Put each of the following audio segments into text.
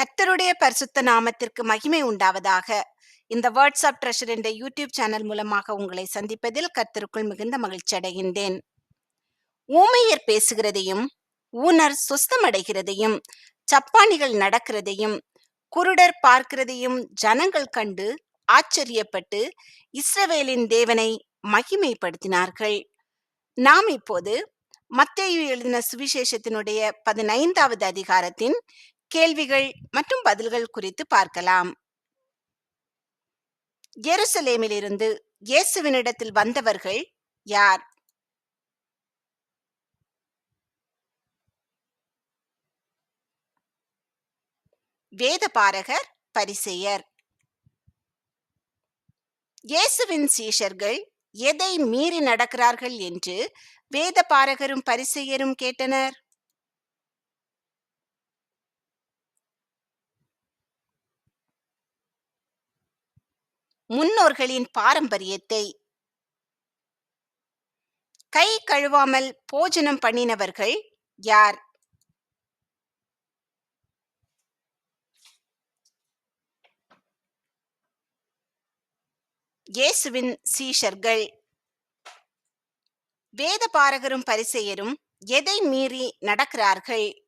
கர்த்தருடைய பரிசுத்த நாமத்திற்கு மகிமை உண்டாவதாக. இந்த வாட்ஸ்அப் ட்ரெஷர் என்ற யூடியூப் சேனல் மூலமாக உங்களை சந்திப்பதில் கத்தருக்குள் மிகுந்த மகிழ்ச்சி அடைகின்றேன். ஊமையர் பேசுகிறதையும் ஊனர் சுஸ்தமடைகிறதையும் சப்பானிகள் நடக்கிறதையும் குருடர் பார்க்கிறதையும் ஜனங்கள் கண்டு ஆச்சரியப்பட்டு இஸ்ரவேலின் தேவனை மகிமைப்படுத்தினார்கள். நாம் இப்போது மத்தேயு எழுதின சுவிசேஷத்தினுடைய பதினைந்தாவது அதிகாரத்தின் கேள்விகள் மற்றும் பதில்கள் குறித்து பார்க்கலாம். எருசலேமிலிருந்து இயேசுவினிடத்தில் வந்தவர்கள் யார்? வேதபாரகர் பரிசெயர். இயேசுவின் சீஷர்கள் எதை மீறி நடக்கிறார்கள் என்று வேதபாரகரும் பரிசெயரும் கேட்டனர்? முன்னோர்களின் பாரம்பரியத்தை. கை கழுவாமல் போஜனம் பண்ணினவர்கள் யார்? இயேசுவின் சீஷர்கள். வேத பாரகரும் பரிசெயரும் எதை மீறி நடக்கிறார்கள்?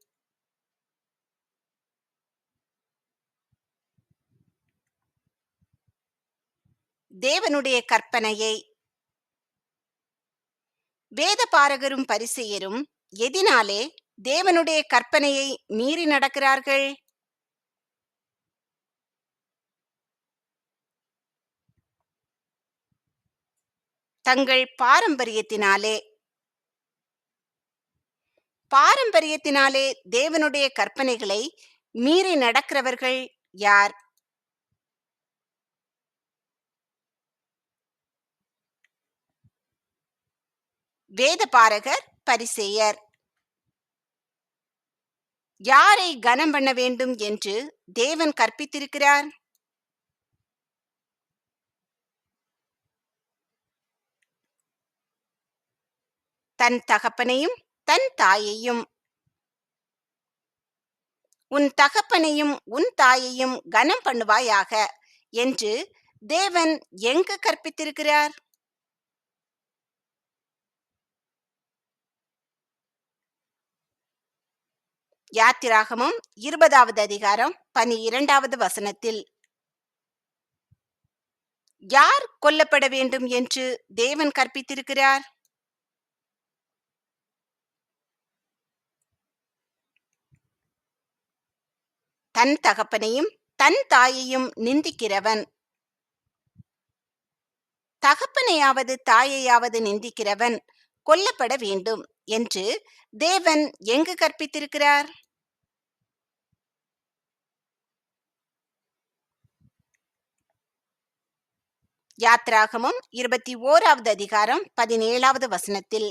தேவனுடைய கற்பனையை. வேத பாரகரும் பரிசெயரும் எதினாலே தேவனுடைய கற்பனையை மீறி நடக்கிறார்கள்? தங்கள் பாரம்பரியத்தினாலே. பாரம்பரியத்தினாலே தேவனுடைய கற்பனைகளை மீறி நடக்கிறவர்கள் யார்? வேதபாரகர் பரிசேயர். யாரை கனம் பண்ண வேண்டும் என்று தேவன் கற்பித்திருக்கிறார்? தன் தகப்பனையும் தன் தாயையும். உன் தகப்பனையும் உன் தாயையும் கனம் பண்ணுவாயாக என்று தேவன் எங்கு கற்பித்திருக்கிறார்? யாத்திராகமும் இருபதாவது அதிகாரம் பனி இரண்டாவது வசனத்தில். யார் கொல்லப்பட வேண்டும் என்று தேவன் கற்பித்திருக்கிறார்? தன் தகப்பனையும் தன் தாயையும் நிந்திக்கிறவன். தகப்பனையாவது தாயையாவது நிந்திக்கிறவன் கொல்லப்பட வேண்டும் என்று தேவன் எங்கு கற்பித்திருக்கிறார்? யாத்ராகமும் இருபத்தி ஓராவது அதிகாரம் பதினேழாவது வசனத்தில்.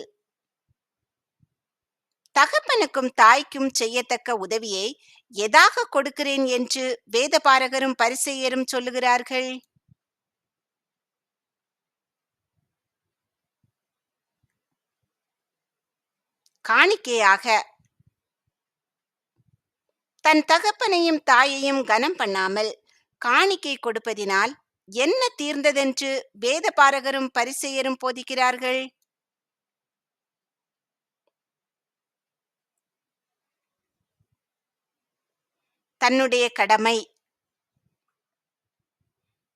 தகப்பனுக்கும் தாய்க்கும் செய்யத்தக்க உதவியை எதாக கொடுக்கிறேன் என்று வேதபாரகரும் பரிசெயரும் சொல்லுகிறார்கள்? காணிக்கையாக தன் தகப்பனையும் தாயையும் கனம் பண்ணாமல் காணிக்கை கொடுப்பதினால் என்ன தீர்ந்ததென்று வேதபாரகரும் பரிசெயரும் போதிக்கிறார்கள்? தன்னுடைய கடமை.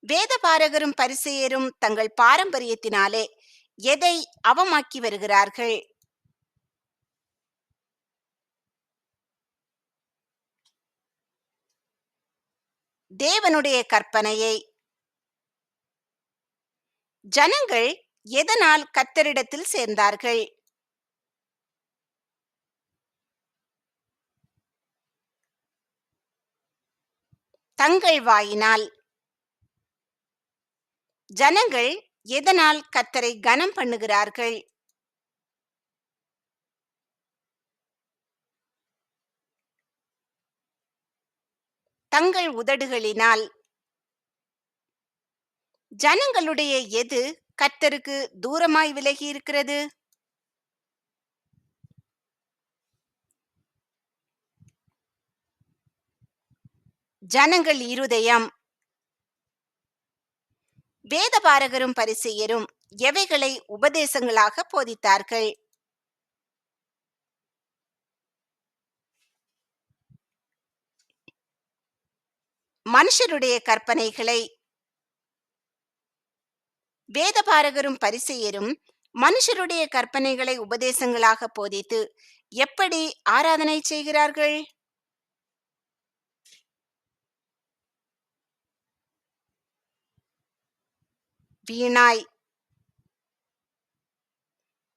வேதபாரகரும் பரிசெயரும் தங்கள் பாரம்பரியத்தினாலே எதை அவமாக்கி வருகிறார்கள்? தேவனுடைய கற்பனையை ஜனங்கள் எதனால் கத்தரிடத்தில் சேர்ந்தார்கள்? தங்கள் வாயினால். ஜனங்கள் எதனால் கத்தரை கனம் பண்ணுகிறார்கள்? தங்கள் உதடுகளினால். ஜனங்களுடைய எது கர்த்தருக்கு தூரமாய் விலகி இருக்கிறது? ஜனங்கள் இருதயம். வேதபாரகரும் பரிசெயரும் எவைகளை உபதேசங்களாக போதித்தார்கள்? மனுஷருடைய கற்பனைகளை வேதபாரகரும் பரிசெயரும் மனுஷருடைய கற்பனைகளை உபதேசங்களாக போதித்து எப்படி ஆராதனை செய்கிறார்கள்? வீணாய்.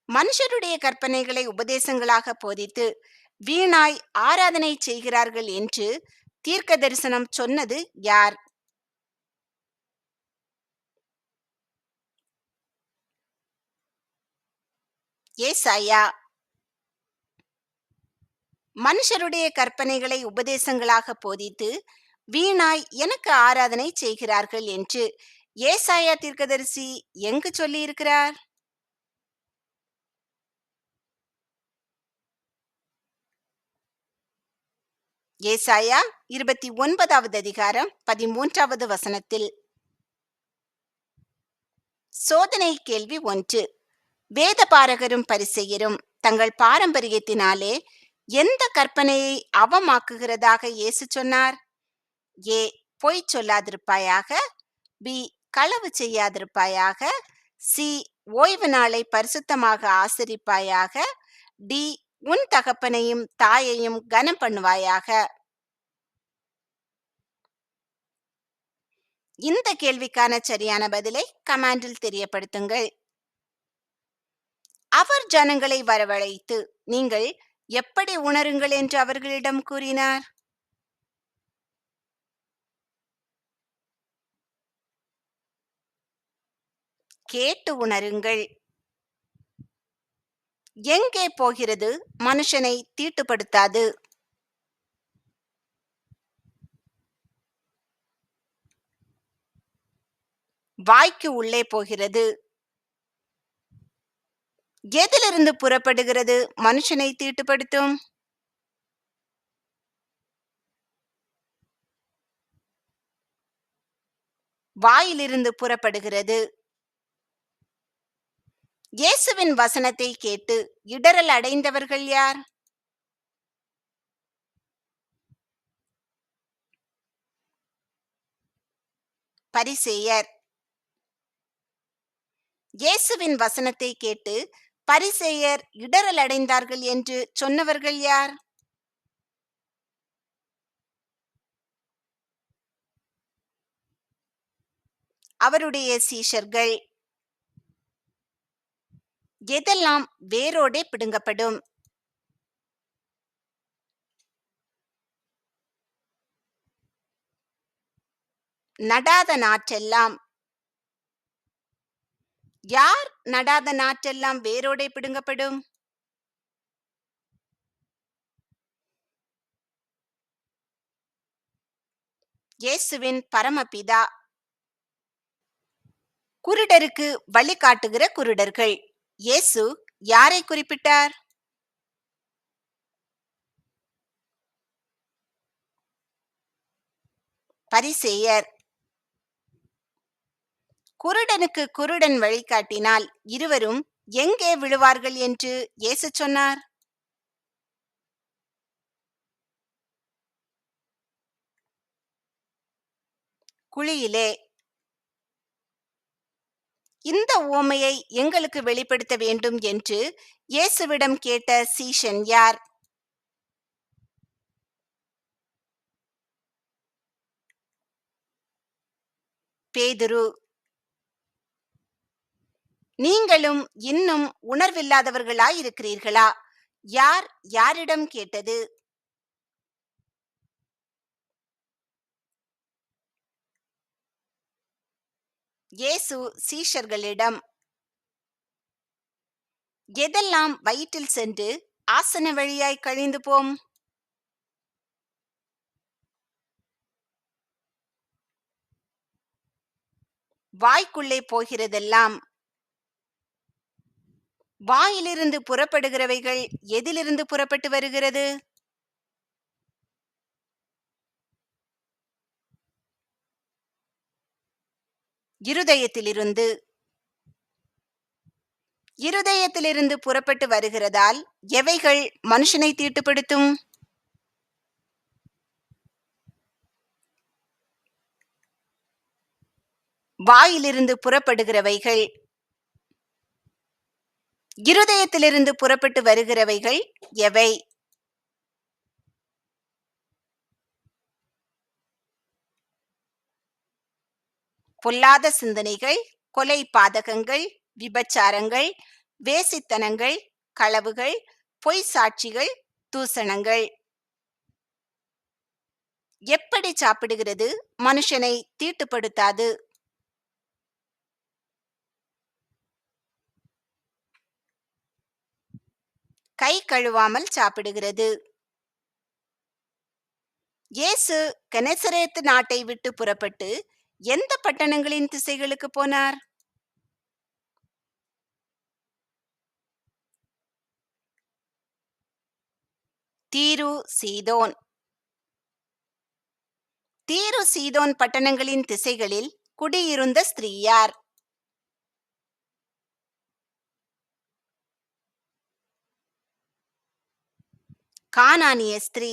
மனுஷருடைய கற்பனைகளை உபதேசங்களாக போதித்து வீணாய் ஆராதனை செய்கிறார்கள் என்று தீர்க்க தரிசனம் சொன்னது யார்? ஏசாயா மனுஷருடைய கற்பனைகளை உபதேசங்களாக போதித்து வீணாய் எனக்கு ஆராதனை செய்கிறார்கள் என்று ஏசாயா தீர்க்கதரிசி எங்கு சொல்லியிருக்கிறார்? ஏசாயா இருபத்தி ஒன்பதாவது அதிகாரம் பதிமூன்றாவது வசனத்தில். சோதனை கேள்வி ஒன்று. வேதபாரகரும் பரிசெயரும் தங்கள் பாரம்பரியத்தினாலே எந்த கற்பனையை அவமாக்குகிறதாக இயேசு சொன்னார்? ஏ பொய் சொல்லாதிருப்பாயாக? பி களவு செய்யாதிருப்பாயாக? சி ஓய்வு நாளை பரிசுத்தமாக ஆசரிப்பாயாக? டி உன் தகப்பனையும் தாயையும் கனம் பண்ணுவாயாக? இந்த கேள்விக்கான சரியான பதிலை கமாண்டில் தெரியப்படுத்துங்கள். அவர் ஜனங்களை வரவழைத்து நீங்கள் எப்படி உணருங்கள் என்று அவர்களிடம் கூறினார். கேட்டு உணருங்கள். எங்கே போகிறது மனுஷனை தீட்டுப்படுத்தாது. வாய்க்கு உள்ளே போகிறது. எதிலிருந்து புறப்படுகிறது? மனுஷனை தீட்டுப்படுத்தும். வாயிலிருந்து புறப்படுகிறது. இயேசுவின் வசனத்தை கேட்டு இடரல் அடைந்தவர்கள் யார்? பரிசேயர். இயேசுவின் வசனத்தை கேட்டு பரிசேயர் இடரல் அடைந்தார்கள் என்று சொன்னவர்கள் யார்? அவருடைய சீஷர்கள். எதெல்லாம் வேரோடே பிடுங்கப்படும்? நடாத நாற்றெல்லாம் யார் நடாத நாற்றெல்லாம் வேரோடே பிடுங்கப்படும்? இயேசுவின் பரமபிதா. குருடருக்கு வழிகாட்டுகிற குருடர்கள். இயேசு யாரை குறிப்பிட்டார்? பரிசேயர் குருடனுக்கு குருடன் வழிகாட்டினால் இருவரும் எங்கே விழுவார்கள் என்று இயேசு சொன்னார். குழியிலே இந்த உவமையை எங்களுக்கு வெளிப்படுத்த வேண்டும் என்று இயேசுவிடம் கேட்ட சீஷன் யார்? பேதுரு நீங்களும் இன்னும் உணர்வில்லாதவர்களாயிருக்கிறீர்களா யார் யாரிடம் கேட்டது? இயேசு சீஷர்களிடம் எதெல்லாம் வயிற்றில் சென்று ஆசன வழியாய் கழிந்து போம்? வாய்க்குள்ளே போகிறதெல்லாம் வாயிலிருந்து புறப்படுகிறவைகள் எதிலிருந்து புறப்பட்டு வருகிறது? இருதயத்திலிருந்து. இருதயத்திலிருந்து புறப்பட்டு வருகிறதால் எவைகள் மனுஷனை தீட்டுப்படுத்தும்? வாயிலிருந்து புறப்படுகிறவைகள் இருதயத்திலிருந்து புறப்பட்டு வருகிறவைகள் எவை? பொல்லாத சிந்தனைகள் கொலை பாதகங்கள் விபச்சாரங்கள் வேசித்தனங்கள் களவுகள் பொய் சாட்சிகள் தூசணங்கள். எப்படி சாப்பிடுகிறது? மனுஷனை தீட்டுப்படுத்தாது. கை கழுவாமல் சாப்பிடுகிறது. இயேசு கெனசரேத்து நாட்டை விட்டு புறப்பட்டு எந்த பட்டணங்களின் திசைகளுக்கு போனார்? தீரு சீதோன். தீரு சீதோன் பட்டணங்களின் திசைகளில் குடியிருந்த ஸ்திரீயார். கானானிய ஸ்திரீ.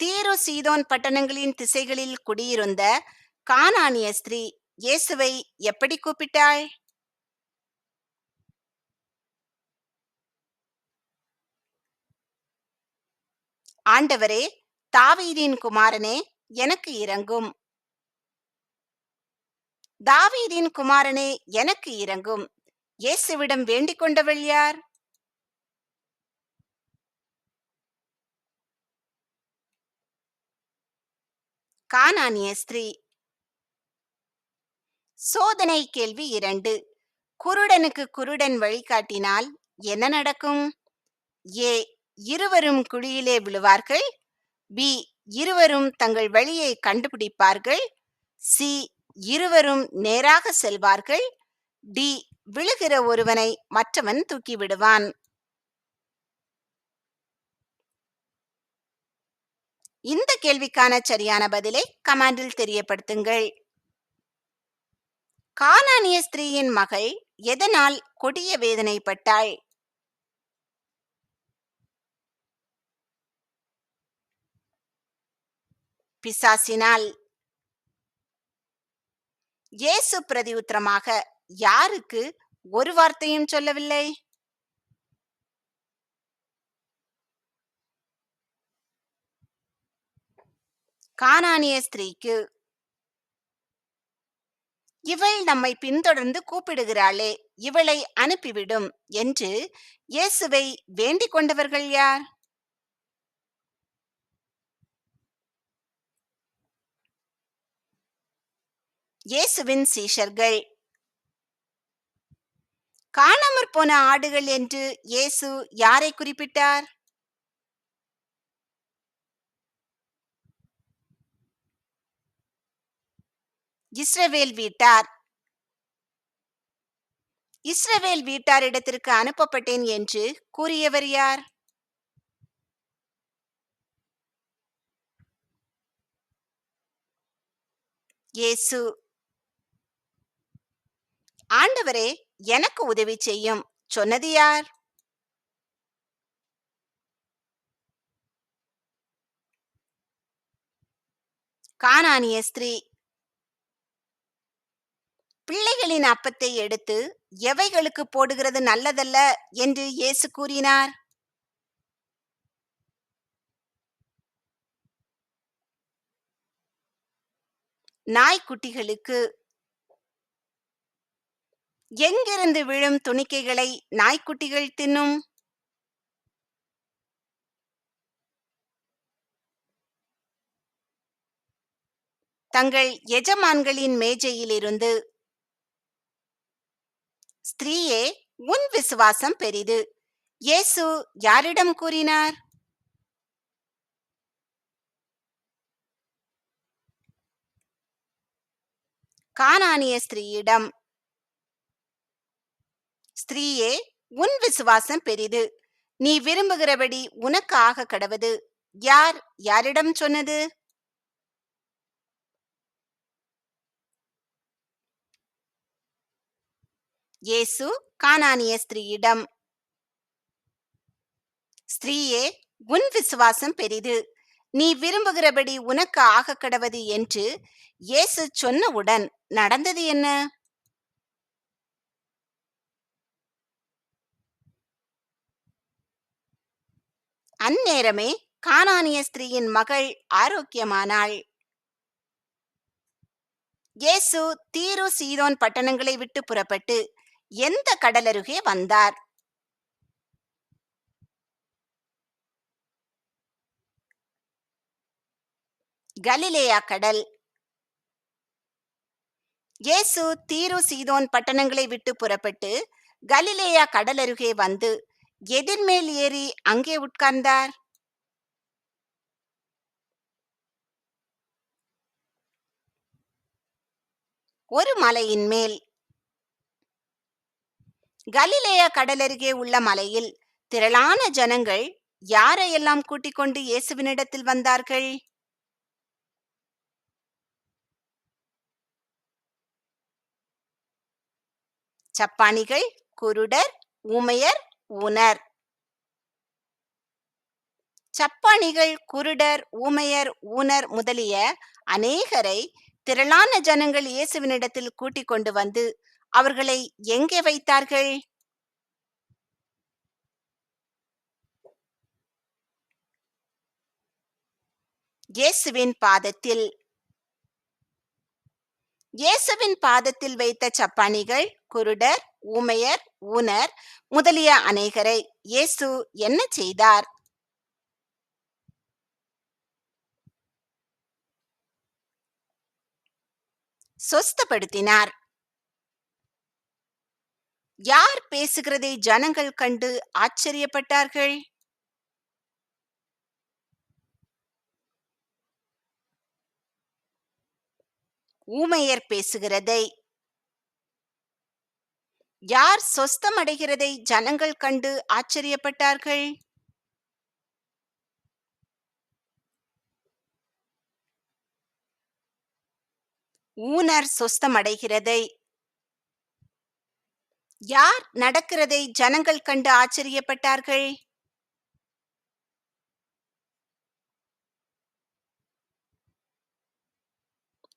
தீரு சீதோன் பட்டணங்களின் திசைகளில் குடியிருந்த கானானிய ஸ்திரீ இயேசுவை எப்படி கூப்பிட்டாள்? ஆண்டவரே தாவீதின் குமாரனே எனக்கு இறங்கும் தாவீதின் குமாரனே எனக்கு இறங்கும் இயேசுவிடம் வேண்டிக் கொண்டவள் யார்? கானானிய ஸ்திரீ. சோதனை கேள்வி இரண்டு. குருடனுக்கு குருடன் வழிகாட்டினால் என்ன நடக்கும்? ஏ. இருவரும் குழியிலே விழுவார்கள். பி. இருவரும் தங்கள் வழியை கண்டுபிடிப்பார்கள். சி. இருவரும் நேராக செல்வார்கள். டி. விழுகிற ஒருவனை மற்றவன் தூக்கிவிடுவான் இந்த கேள்விக்கான சரியான பதிலை கமாண்டில் தெரியப்படுத்துங்கள். கானானிய ஸ்திரீயின் மகள் எதனால் கொடிய வேதனைப்பட்டாள்? பிசாசினால். இயேசு பிரதியுத்தரமாக யாருக்கு ஒரு வார்த்தையும் சொல்லவில்லை? கானானிய ஸ்திரீக்கு. இவள் நம்மை பின்தொடர்ந்து கூப்பிடுகிறாளே இவளை அனுப்பிவிடும் என்று இயேசுவை வேண்டிக் கொண்டவர்கள் யார்? இயேசுவின் சீஷர்கள். காணாமற் போன ஆடுகள் என்று இயேசு யாரை குறிப்பிட்டார்? இஸ்ரவேல் வீட்டார். இஸ்ரவேல் வீட்டாரிடத்திற்கு அனுப்பப்பட்டேன் என்று கூறியவர் யார்? இயேசு. ஆண்டவரே எனக்கு உதவி செய்யும். சொன்னது யார்? கானானிய ஸ்திரீ. பிள்ளைகளின் அப்பத்தை எடுத்து எவைகளுக்கு போடுகிறது நல்லதல்ல என்று இயேசு கூறினார்? நாய்க்குட்டிகளுக்கு எங்கிருந்து விழும் துணிக்கைகளை நாய்க்குட்டிகள் தின்னும்? தங்கள் எஜமான்களின் மேஜையிலிருந்து ஸ்திரீயே உன் விசுவாசம் பெரிது. இயேசு யாரிடம் கூறினார்? கானானிய ஸ்திரீயிடம் ஸ்திரீயே உன் விசுவாசம் பெரிது. நீ விரும்புகிறபடி உனக்கு ஆக கடவது. யார் யாரிடம் சொன்னது? இயேசு கானானிய ஸ்திரீயிடம் ஸ்திரீயே உன் விசுவாசம் பெரிது. நீ விரும்புகிறபடி உனக்கு ஆக கடவது என்று இயேசு சொன்னவுடன் நடந்தது என்ன? அந்நேரமே கானானிய ஸ்திரீயின் மகள் ஆரோக்கியமானாள். இயேசு தீரு சீதோன் பட்டணங்களை விட்டு புறப்பட்டு எந்த கடலருகே வந்தார்? கலிலேயா கடல். இயேசு தீரு சீதோன் பட்டணங்களை விட்டு புறப்பட்டு கலிலேயா கடலருகே வந்து எதிர்மேல் ஏறி அங்கே உட்கார்ந்தார். ஒரு மலையின் மேல் கலிலேய கடலருகே உள்ள மலையில் திரளான ஜனங்கள் யாரையெல்லாம் கூட்டிக் கொண்டு இயேசுவினிடத்தில் வந்தார்கள்? சப்பானிகள் குருடர் ஊமையர் ஊனர் சப்பானிகள் குருடர் ஊமையர் ஊனர் முதலிய அநேகரை திரளான ஜனங்கள் இயேசுவினிடத்தில் கூட்டிக் கொண்டு வந்து அவர்களை எங்கே வைத்தார்கள்? இயேசுவின் பாதத்தில். இயேசுவின் பாதத்தில் வைத்த சப்பானிகள் குருடர் ஊமையர் ஊனர் முதலிய அநேகரை இயேசு என்ன செய்தார்? சொஸ்தப்படுத்தினார். யார் பேசுகிறதை ஜனங்கள் கண்டு ஆச்சரியப்பட்டார்கள்? ஊமையர் பேசுகிறதை. யார் சொஸ்தம் அடைகிறதை ஜனங்கள் கண்டு ஆச்சரியப்பட்டார்கள்? ஊனர் சொஸ்தம் அடைகிறதை யார் நடக்கிறதை ஜனங்கள் கண்டு ஆச்சரியப்பட்டார்கள்?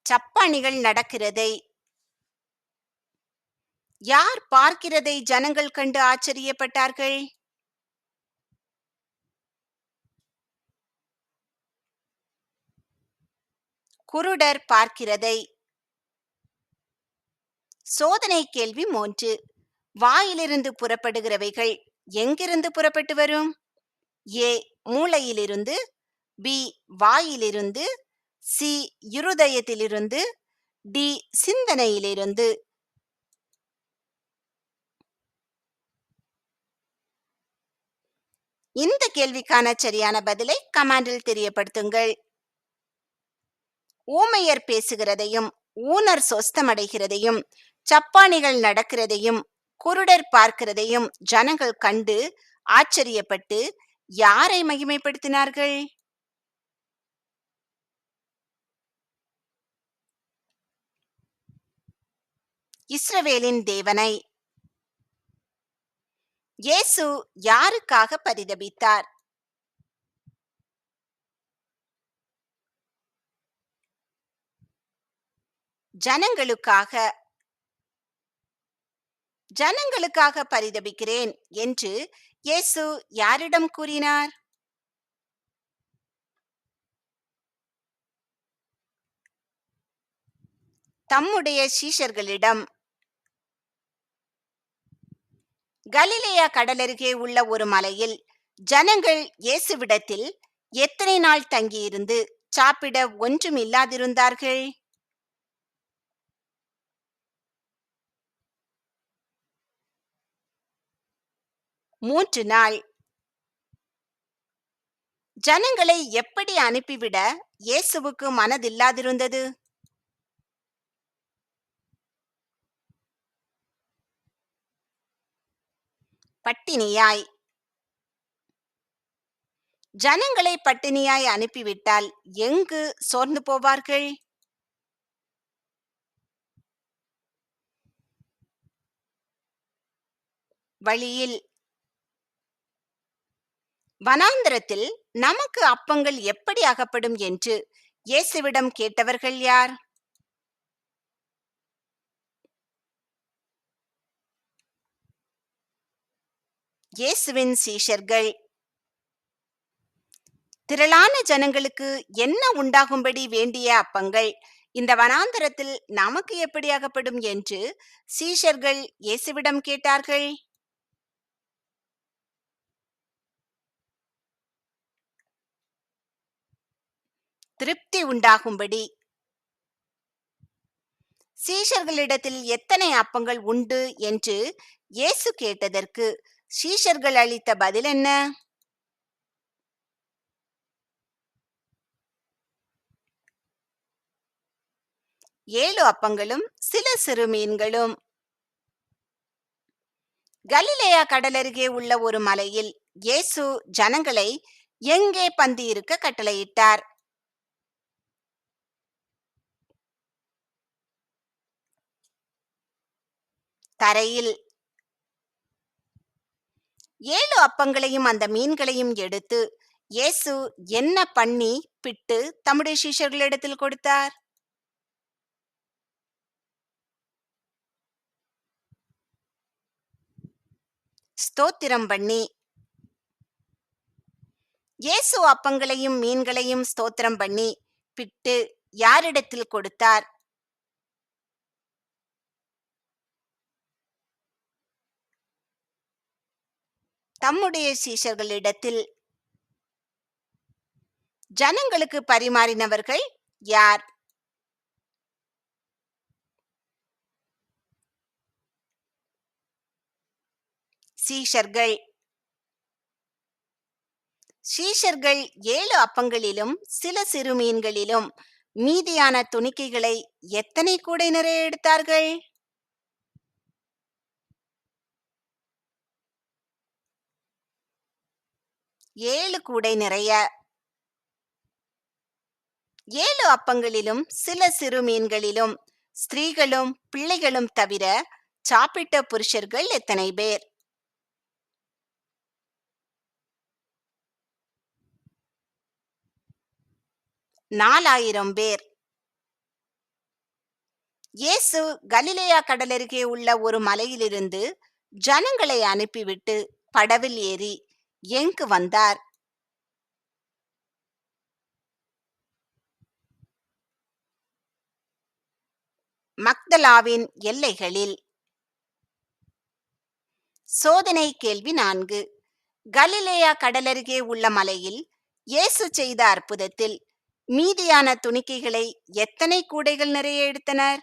சப்பானிகள் நடக்கிறதை யார் பார்க்கிறதை ஜனங்கள் கண்டு ஆச்சரியப்பட்டார்கள்? குருடர் பார்க்கிறதை சோதனை கேள்வி மூன்று. வாயிலிருந்து புறப்படுகிறவைகள் எங்கிருந்து புறப்பட்டு வரும்? ஏ மூளையிலிருந்து பி வாயிலிருந்து சி இருதயத்திலிருந்து டி சிந்தனையிலிருந்து. இந்த கேள்விக்கான சரியான பதிலை கமாண்டில் தெரியப்படுத்துங்கள். ஊமையர் பேசுகிறதையும் ஊனர் சொஸ்தமடைகிறதையும் சப்பானிகள் நடக்கிறதையும் குருடர் பார்க்கிறதையும் ஜனங்கள் கண்டு ஆச்சரியப்பட்டு யாரை மகிமைப்படுத்தினார்கள்? இஸ்ரவேலின் தேவனை. இயேசு யாருக்காக பரிதபித்தார்? ஜனங்களுக்காக ஜனங்களுக்காக பரிதபிக்கிறேன் என்று இயேசு யாரிடம் கூறினார்? தம்முடைய சீஷர்களிடம் கலிலேயா கடலருகே உள்ள ஒரு மலையில் ஜனங்கள் இயேசுவிடத்தில் எத்தனை நாள் தங்கியிருந்து சாப்பிட ஒன்றும் இல்லாதிருந்தார்கள் மூன்று நாள். ஜனங்களை எப்படி அனுப்பிவிட இயேசுவுக்கு மனதில்லாதிருந்தது? பட்டினியாய். ஜனங்களை பட்டினியாய் அனுப்பிவிட்டால் எங்கு சோர்ந்து போவார்கள்? வழியில். வனாந்திரத்தில் நமக்கு அப்பங்கள் எப்படி அகப்படும் என்று இயேசுவிடம் கேட்டவர்கள் யார்? இயேசுவின் சீஷர்கள். திரளான ஜனங்களுக்கு என்ன உண்டாகும்படி வேண்டிய அப்பங்கள்? இந்த வனாந்தரத்தில் நமக்கு எப்படி அகப்படும் என்று சீஷர்கள் இயேசுவிடம் கேட்டார்கள். திருப்தி உண்டாகும்படி. சீஷர்களிடத்தில் எத்தனை அப்பங்கள் உண்டு என்று இயேசு கேட்டதற்கு சீஷர்கள் அளித்த பதில் என்ன? ஏழு அப்பங்களும் சில சிறு மீன்களும். கலிலேயா கடலருகே உள்ள ஒரு மலையில் இயேசு ஜனங்களை எங்கே பந்தி இருக்க கட்டளையிட்டார். தரையில். ஏழு அப்பங்களையும் அந்த மீன்களையும் எடுத்து இயேசு என்ன பண்ணி பிட்டு தம்முடைய சீஷர்களிடத்தில் கொடுத்தார்? ஸ்தோத்திரம் பண்ணி. இயேசு அப்பங்களையும் மீன்களையும் ஸ்தோத்திரம் பண்ணி பிட்டு யாரிடத்தில் கொடுத்தார்? தம்முடைய சீஷர்களிடத்தில் ஜனங்களுக்கு பரிமாறினவர்கள் யார்? சீஷர்கள். சீஷர்கள் ஏழு அப்பங்களிலும் சில சிறு மீன்களிலும் மீதியான துணிக்கைகளை எத்தனை கூடை நிறைய எடுத்தார்கள்? ஏழு கூடை நிறைய. ஏழு அப்பங்களிலும் சில சிறு மீன்களிலும் ஸ்திரீகளும் பிள்ளைகளும் தவிர சாப்பிட்ட புருஷர்கள் எத்தனை பேர்? நாலாயிரம் பேர். இயேசு கலிலேயா கடலருகே உள்ள ஒரு மலையிலிருந்து ஜனங்களை அனுப்பிவிட்டு படவில் ஏறி எங்கு வந்தார்? மக்தலாவின் எல்லைகளில். சோதனை கேள்வி நான்கு. கலிலேயா கடலருகே உள்ள மலையில் இயேசு செய்த அற்புதத்தில் மீதியான துணிக்கைகளை எத்தனை கூடைகள் நிறைய எடுத்தனர்?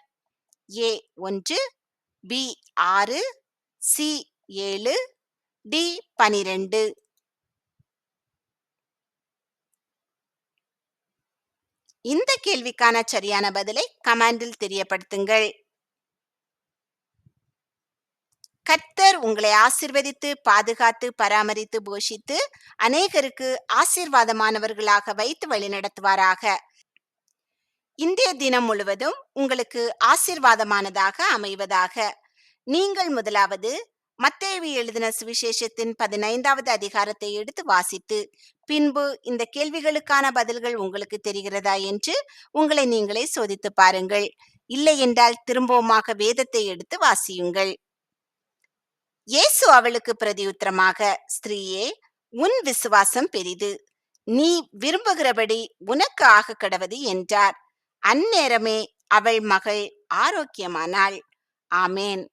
ஏ ஒன்று பி ஆறு சி ஏழு டி பனிரெண்டு. இந்த கேள்விக்கான சரியான பதிலை கமாண்டில் தெரியப்படுத்துங்கள். கர்த்தர் உங்களை ஆசிர்வதித்து பாதுகாத்து பராமரித்து போஷித்து அநேகருக்கு ஆசீர்வாதமானவர்களாக வைத்து வழிநடத்துவாராக இந்திய தினம் முழுவதும் உங்களுக்கு ஆசீர்வாதமானதாக அமைவதாக. நீங்கள் முதலாவது மத்தேவி எழுதின சுவிசேஷத்தின் பதினைந்தாவது அதிகாரத்தை எடுத்து வாசித்து பின்பு இந்த கேள்விகளுக்கான பதில்கள் உங்களுக்கு தெரிகிறதா என்று உங்களை நீங்களே சோதித்து பாருங்கள். இல்லை என்றால் திரும்பவுமாக வேதத்தை எடுத்து வாசியுங்கள். இயேசு அவளுக்கு பிரதியுத்தரமாக ஸ்திரீயே உன் விசுவாசம் பெரிது. நீ விரும்புகிறபடி உனக்கு ஆக கடவது என்றார். அந்நேரமே அவள் மகள் ஆரோக்கியமானாள். ஆமேன்.